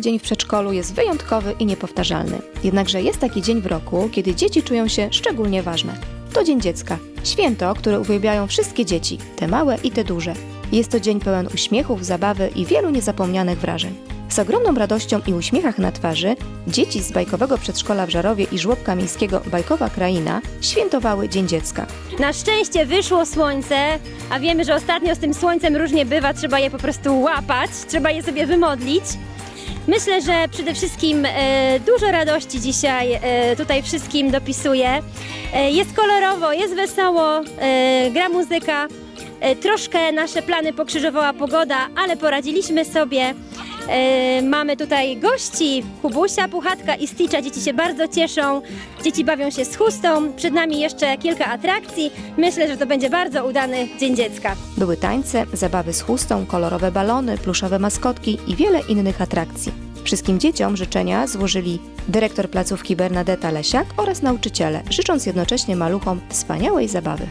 dzień w przedszkolu jest wyjątkowy i niepowtarzalny. Jednakże jest taki dzień w roku, kiedy dzieci czują się szczególnie ważne. To Dzień Dziecka. Święto, które uwielbiają wszystkie dzieci, te małe i te duże. Jest to dzień pełen uśmiechów, zabawy i wielu niezapomnianych wrażeń. Z ogromną radością i uśmiechach na twarzy dzieci z bajkowego przedszkola w Żarowie i żłobka miejskiego Bajkowa Kraina świętowały Dzień Dziecka. Na szczęście wyszło słońce, a wiemy, że ostatnio z tym słońcem różnie bywa, trzeba je po prostu łapać, trzeba je sobie wymodlić. Myślę, że przede wszystkim e, dużo radości dzisiaj e, tutaj wszystkim dopisuje. E, jest kolorowo, jest wesoło, e, gra muzyka. E, troszkę nasze plany pokrzyżowała pogoda, ale poradziliśmy sobie. E, mamy tutaj gości, Kubusia, Puchatka i Stitcha. Dzieci się bardzo cieszą. Dzieci bawią się z chustą. Przed nami jeszcze kilka atrakcji. Myślę, że to będzie bardzo udany Dzień Dziecka. Były tańce, zabawy z chustą, kolorowe balony, pluszowe maskotki i wiele innych atrakcji. Wszystkim dzieciom życzenia złożyli dyrektor placówki Bernadetta Lesiak oraz nauczyciele, życząc jednocześnie maluchom wspaniałej zabawy.